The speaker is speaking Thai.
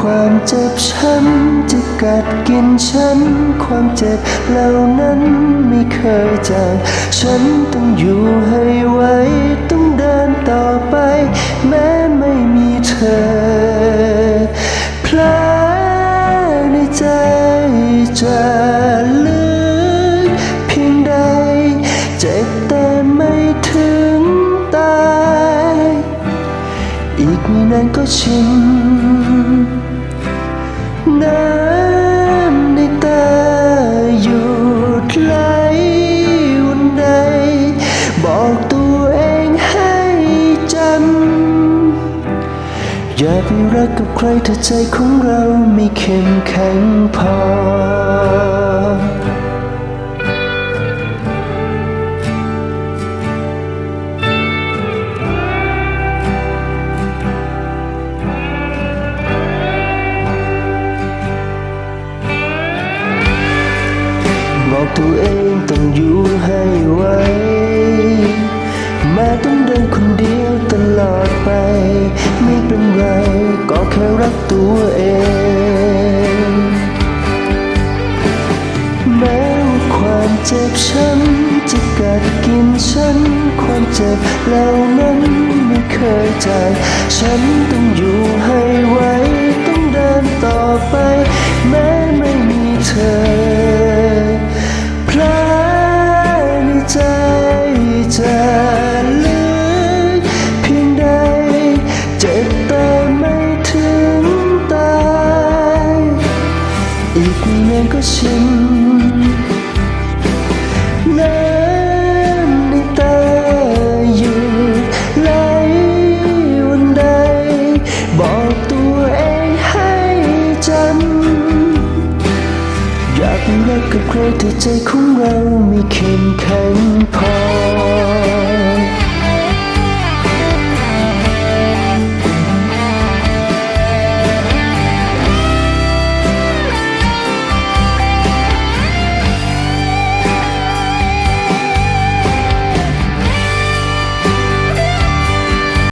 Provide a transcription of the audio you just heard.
ความเจ็บช้ำจะกัดกินฉัน ความเจ็บเหล่านั้นไม่เคยจางฉันต้องอยู่ให้ไหวต้องเดินต่อไป แม้ไม่มีเธอแผลในใจจะลึกเพียงใด เจ็บแต่ไม่ถึงตาย อีกไม่นานก็ชิน อย่าไปรักกับใครถ้าใจของเราไม่เข้มแข็งพอ บอกตัวเองต้องอยู่ให้ไว ก็แค่รักตัวเอง แม้ว่าความเจ็บช้ำจะกัดกินฉัน ความเจ็บเหล่านั้นไม่เคยจางฉันต้องอยู่ให้ ชิมน้ำในตาหยุดไหลวันใด บอกตัวเองให้จำอยากรักกับใครแต่ใจของเราไม่เข้มแข็งพอ